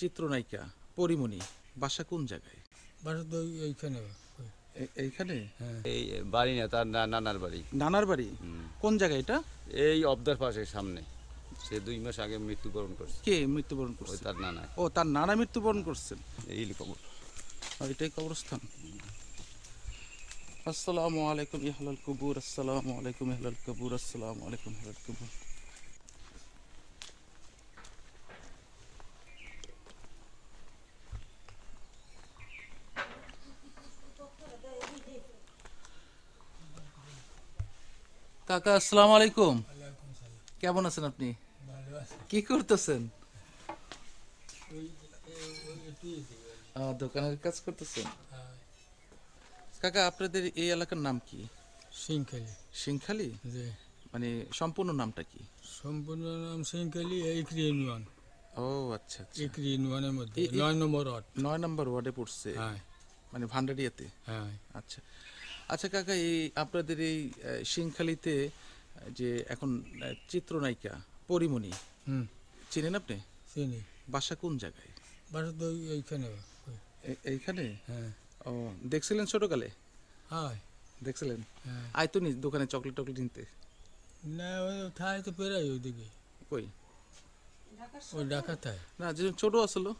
চিত্রনায়িকা পরিমণি বাসা কোন জায়গায়? বাসা তো এইখানে এইখানে? হ্যাঁ। এই বাড়ি না তার নানার বাড়ি। নানার বাড়ি? কোন জায়গাা এটা? এই অবদার পাশে সামনে। সে দুই মাস আগে মৃত্যুবরণ করছে। কে মৃত্যুবরণ করছে? তার নানা। ও তার নানা মৃত্যুবরণ করছেন? এই আর এটাই কবরস্থান। আসসালামু আলাইকুম ইহলাল কবুর। আসসালামু আলাইকুম ইহলাল কবুর। আসসালামু আলাইকুম ইহলাল কবুর। কাকা আসসালামু আলাইকুম। কেমন আছেন আপনি? কি করতেছেন? দোকানের কাজ করতেছেন? কাকা আপনাদের এই এলাকার নাম কি? সিংখালি সিংখালি যে মানে সম্পূর্ণ নামটা কি? সম্পূর্ণ নাম সিংখালি একরি ইউনিয়ন। ও আচ্ছা আচ্ছা। একরি ইউনিয়নের মধ্যে। নয় নম্বর ওয়ার্ড। নয় নম্বর ওয়ার্ডে পড়ছে? হ্যাঁ। মানে ভান্ডারিয়াতে? হ্যাঁ। আচ্ছা। আচ্ছা কাকা এই আপনাদের এই সিংখালিতে যে এখন চিত্রনায়িকা পরিমণি হুম। চিনেন আপনি? চিনি। বাসা কোন জায়গায়? বাসা তো এইখানে এইখানে? হ্যাঁ। ও দেখছিলেন ছোটকালে? হ্যাঁ। দেখছিলেন? হ্যাঁ। আয় তো নি দোকানে চকলেট টকলেট নিতে না ওই থাই তো পেরাই ওইদিকে। কই? ওই ডাকা থাই না যে ছোট আসলো।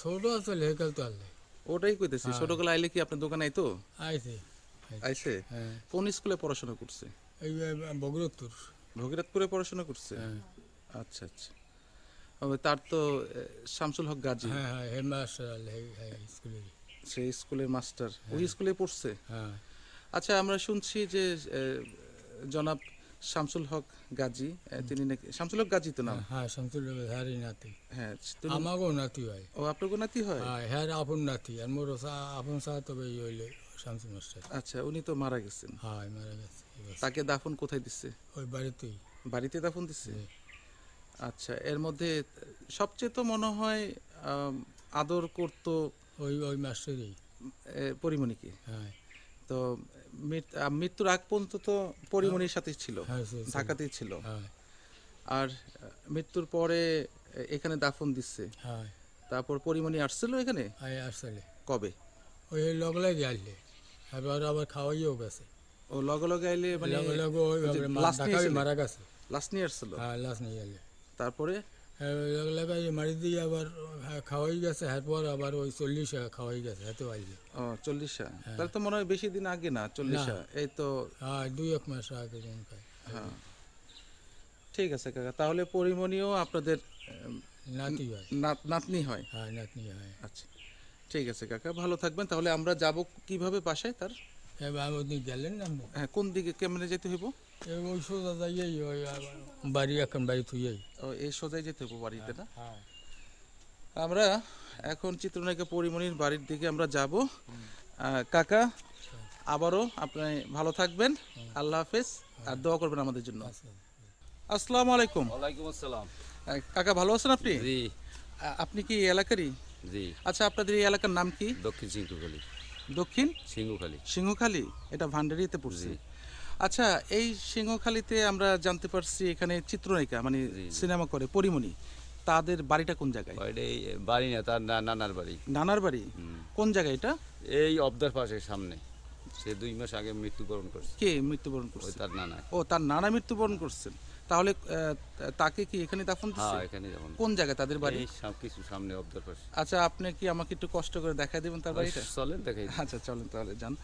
ছোট আসলে হেকাল তো আনলে ওটাই কইতেছি ছোটকালে আইলে কি আপনার দোকানে আইতো? আইছে। আইছে? হ্যাঁ। কোন স্কুলে পড়াশোনা করছে? এই বগরতুর ভগীরথপুরে পড়াশোনা করছে? হ্যাঁ। আচ্ছা আচ্ছা। তার তো শামসুল হক গাজী। হ্যাঁ হ্যাঁ হেডমাস্টার আলে স্কুলের সেই স্কুলের মাস্টার। ওই স্কুলে পড়ছে? হ্যাঁ। আচ্ছা আমরা শুনছি যে জনাব শামসুল হক গাজী তিনি নাকি শামসুল হক গাজী তো নাম? হ্যাঁ শামসুল হারি নাতি। হ্যাঁ আমাকেও নাতি হয় ও আপনার নাতি হয়? হ্যাঁ হ্যাঁ আপন নাতি। আর মোর আপন সাথে তবে হইলে শামসুল মাস্টার আচ্ছা উনি তো মারা গেছেন। হ্যাঁ মারা গেছে তাকে দাফন কোথায় দিচ্ছে? ওই বাড়িতেই। বাড়িতে দাফন দিচ্ছে? আচ্ছা এর মধ্যে সবচেয়ে তো মনে হয় আদর করতো ওই ওই মাস্টারই। পরিমণিকে হ্যাঁ। তো মৃত্যুর আগ পর্যন্ত তো পরিমণির সাথে ছিল হ্যাঁ সে- ঢাকাতেই ছিল। হ্যাঁ। আর মৃত্যুর পরে এখানে দাফন দিচ্ছে। হ্যাঁ। তারপর পরিমণি আসছিল এখানে? আসলে। কবে? ওই লগ লাগে আসলে এবার আবার খাওয়াইও গেছে। ও লগে লগে আইলে মানে লগে লগে ওই? মারা গেছে। লাশ নিয়ে আসছিল? হ্যাঁ লাশ নিয়ে গেলে তারপরে? লগে লগে মারি দিয়ে আবার হ্যাঁ, খাওয়াই গেছে এরপর আবার ওই চল্লিশ খাওয়াই গেছে এত আইলে। ও চল্লিশা? তাহলে তো মনে হয় বেশি দিন আগে না চল্লিশা? এই তো হ্যাঁ দুই এক মাস আগে হ্যাঁ। ঠিক আছে কাকা তাহলে পরিমণিও আপনাদের নাতি হয়। নাত- নাতনি হয়? হ্যাঁ নাতনি হয়। আচ্ছা। ঠিক আছে কাকা ভালো থাকবেন। তাহলে আমরা যাব কীভাবে বাসায় তার? গেলেন না হ্যাঁ কোন দিকে কেমনে যেতে হইব? ওই সোজা যাইয়েই ওই বাড়ি এখন বাড়ি থুইয়েই ও এই সোজাই যেতে হইব বাড়িতে না? হ্যাঁ আমরা এখন চিত্রনায়িকা পরিমণির বাড়ির দিকে আমরা যাব। আহ, কাকা আবারও আপনি ভালো থাকবেন। আল্লাহ হাফেজ। আর দোয়া করবেন আমাদের জন্য। আসসালামু আলাইকুম। ওয়ালাইকুম আসসালাম। কাকা ভালো আছেন আপনি? জি। আপনি কি এলাকারই? জি। আচ্ছা আপনাদের এই এলাকার নাম কি? দক্ষিণ সিংহখালী দক্ষিণ? সিংহখালী সিংহখালী? এটা ভান্ডারিতে পড়ছে। আচ্ছা এই সিংহখালীতে আমরা জানতে পারছি এখানে চিত্রনায়িকা মানে। সিনেমা করে পরিমণি। তাদের বাড়িটা কোন জায়গায়? বাড়ি না তার নানার বাড়ি। নানার বাড়ি? কোন জায়গায় এটা? এই অবদার পাশের সামনে। সে দুই মাস আগে মৃত্যুবরণ করছে। কে মৃত্যুবরণ করছে? তার নানা। ও তার নানা মৃত্যুবরণ করছেন। তাহলে তাকে কি এখানে দাফন দিচ্ছে? হ্যাঁ এখানে যেমন কোন জায়গায়? তাদের বাড়ি? সব কিছু সামনে অবদার পাশে আচ্ছা আপনি কি আমাকে একটু কষ্ট করে দেখাই দেবেন তার বাড়িটা? চলেন দেখাই আচ্ছা চলেন তাহলে যান।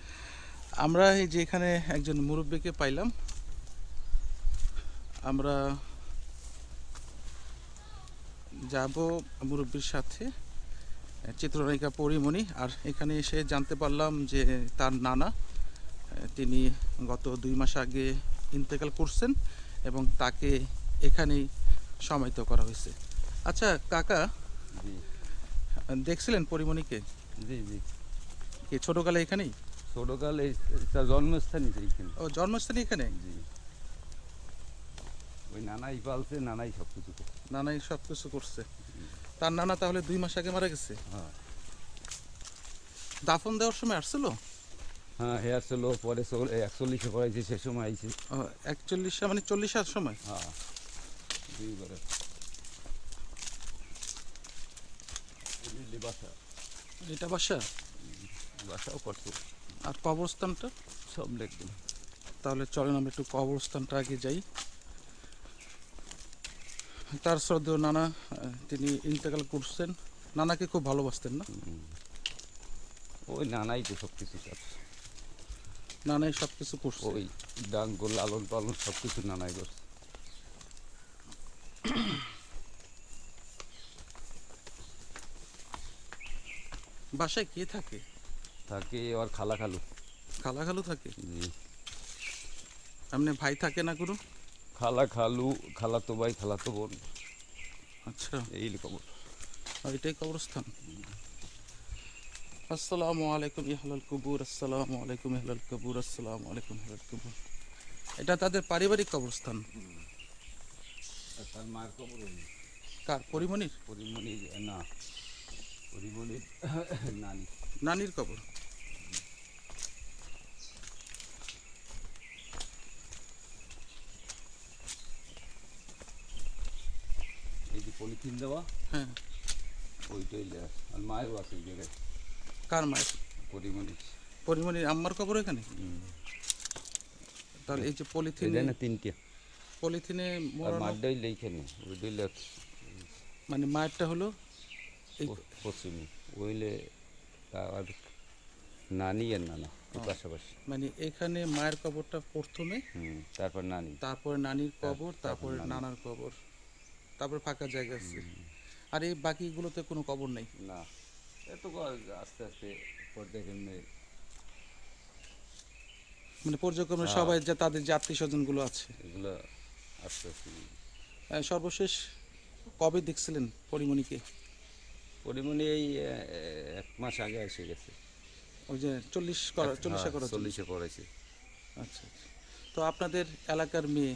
আমরা এই যে এখানে একজন মুরব্বীকে পাইলাম। আমরা যাব মুরব্বীর সাথে। চিত্রনায়িকা পরিমণি। আর এখানে এসে জানতে পারলাম যে তার নানা তিনি গত দুই মাস আগে ইন্তেকাল করছেন এবং তাকে এখানেই সমাহিত করা হয়েছে। আচ্ছা কাকা জি। দেখছিলেন পরিমণিকে? জি জি। কি ছোটকালে এখানেই? ছোটকাল এই তার জন্মস্থানই তো এইখানে ও জন্মস্থান এখানে? জি। ওই নানাই পালছে নানাই সব কিছু নানাই সব কিছু করছে। তার নানা তাহলে দুই মাস আগে মারা গেছে। হ্যাঁ। দাফন দেওয়ার সময় আসছিল? হ্যাঁ হেয়ার ছিল পরে একচল্লিশে পড়াইছে সে সময় আইছে। একচল্লিশ মানে চল্লিশ আর সময়? হ্যাঁ দুইবারে। বাসা এটা বাসা? বাসাও করতো আর কবরস্থানটা? সব লিখবেন তাহলে চলেন আমরা একটু কবরস্থানটা আগে যাই। তার শ্রদ্ধেয় নানা তিনি ইন্তেকাল করছেন। নানাকে খুব ভালোবাসতেন না? ওই নানাই তো সব কিছু নানাই সব কিছু করছে। ওই ডাঙ্গ লালন পালন সব কিছু নানাই করছে। বাসায় কে থাকে? থাকে আর খালা খালু খালা খালু থাকে এমনি ভাই থাকে না কোনো? খালা খালু খালাতো ভাই খালাতো বোন। আচ্ছা। এই আর এটাই কবরস্থান? আসসালামু আলাইকুম ইহলাল কবুর। আসসালামু আলাইকুম ইহলাল কবুর। আসসালামু আলাইকুম ইহলাল কবুর। এটা তাদের পারিবারিক কবরস্থান। তার মায়ের খবর কার পরিমণির পরিমণি না। পরিমণির নানি। নানির কবর এই যে পলিথিন দেওয়া হ্যাঁ ওইটাই লেয়ার আর মায়েরও আছে জায়গায় কার মায়ের পরিমণি পরিমণির আম্মার কবর এখানে তাহলে এই যে পলিথিন না তিনটে পলিথিনে মারটাই লেখানে ওইটাই লেখ মানে মায়েরটা হলো এই পশ্চিমী ওইলে আর নানি আর নানা পাশাপাশি মানে এখানে মায়ের কবরটা প্রথমে তারপর নানি তারপর নানির কবর তারপর তারপরে নানার কবর তারপরে ফাঁকা জায়গা আছে। আর এই বাকিগুলোতে কোনো কবর নেই। না এত আস্তে আস্তে পর্যায়ে কেমনে মানে পর্যক্রমে হ্যাঁ। সবাই যে তাদের যে আত্মীয় স্বজনগুলো আছে। এগুলো আস্তে আস্তে সর্বশেষ কবে দেখছিলেন পরিমণিকে? পরিমণি এই এক মাস আগে এসে গেছে। ওই যে চল্লিশ করা চল্লিশে হ্যাঁ, করার চল্লিশে পড়াইছে আচ্ছা আচ্ছা। তো আপনাদের এলাকার মেয়ে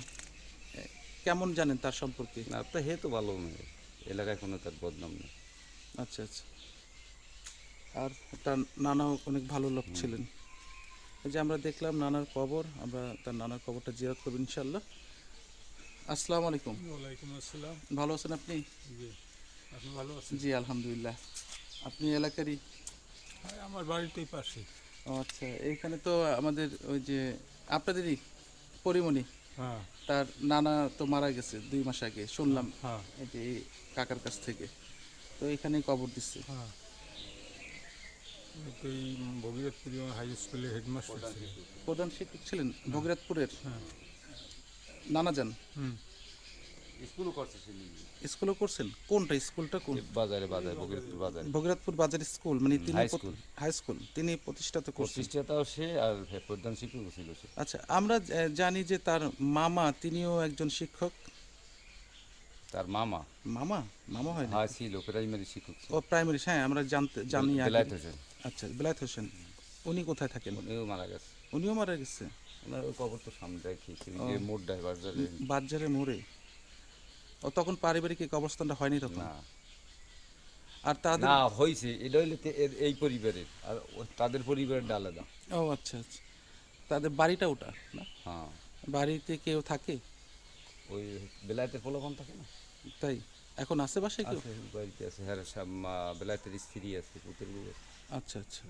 কেমন জানেন তার সম্পর্কে? না তো হে তো ভালো মেয়ে। এলাকায় কোনো তার বদনাম নেই। আচ্ছা আচ্ছা। আর তার নানাও অনেক ভালো লোক ছিলেন। এই যে আমরা দেখলাম নানার কবর আমরা তার নানার কবরটা জিয়ারত করব ইনশাল্লাহ আসসালামু আলাইকুম। ওয়ালাইকুম আসসালাম। ভালো আছেন আপনি? জি আপনি ভালো আছেন? জি আলহামদুলিল্লাহ। আপনি এলাকারই? হ্যাঁ আমার বাড়িতেই পাশে। ও আচ্ছা এইখানে তো আমাদের ওই যে আপনাদেরই পরিমণি। তার নানা তো মারা গেছে দুই মাস আগে শুনলাম হ্যাঁ। এই যে কাকার কাছ থেকে। তো এখানেই কবর দিচ্ছে। হ্যাঁ। ভগীরথপুর হাই স্কুলের হেডমাস্টার প্রধান শিক্ষক ছিলেন ভগীরথপুরের? হ্যাঁ। নানা যান? হুম। স্কুলও করছে স্কুলও করছেন? কোনটা স্কুলটা কোন? বাজারে বাজারে বগিরপুর বাজারে। ভগীরথপুর বাজার স্কুল মানে তিনি হাই স্কুল। তিনি প্রতিষ্ঠাতা করছেন? প্রতিষ্ঠাতাও সে আর প্রধান শিক্ষক ছিল সে। আচ্ছা আমরা জানি যে তার মামা তিনিও একজন শিক্ষক। তার মামা? মামা? মামা হয় না হ্যাঁ ছিল প্রাইমারি শিক্ষক ও প্রাইমারি হ্যাঁ আমরা জানতে জানি। বেলায়েত হোসেন। আচ্ছা বেলায়েত হোসেন উনি কোথায় থাকেন? উনিও মারা গেছে। উনিও মারা গেছে? ওনার কবর তো সামনে যে মোট ড্রাইভার বাজারে মোড়ে। ও তখন পারিবারিক অবস্থানটা হয়নি তখন? না। আর তাদের না হয়েছে এটা হইলে এই পরিবারের। আর তাদের পরিবারের আলাদা। ও আচ্ছা আচ্ছা। তাদের বাড়িটা ওটা না? হ্যাঁ। বাড়িতে কেউ থাকে? ওই বেলায়েতের পোলাপান থাকে না? তাই? এখন আছে বাসায় কেউ? আছে বাড়িতে আছে। হ্যাঁ বেলায়েতের স্ত্রী আছে আছে। আচ্ছা আচ্ছা।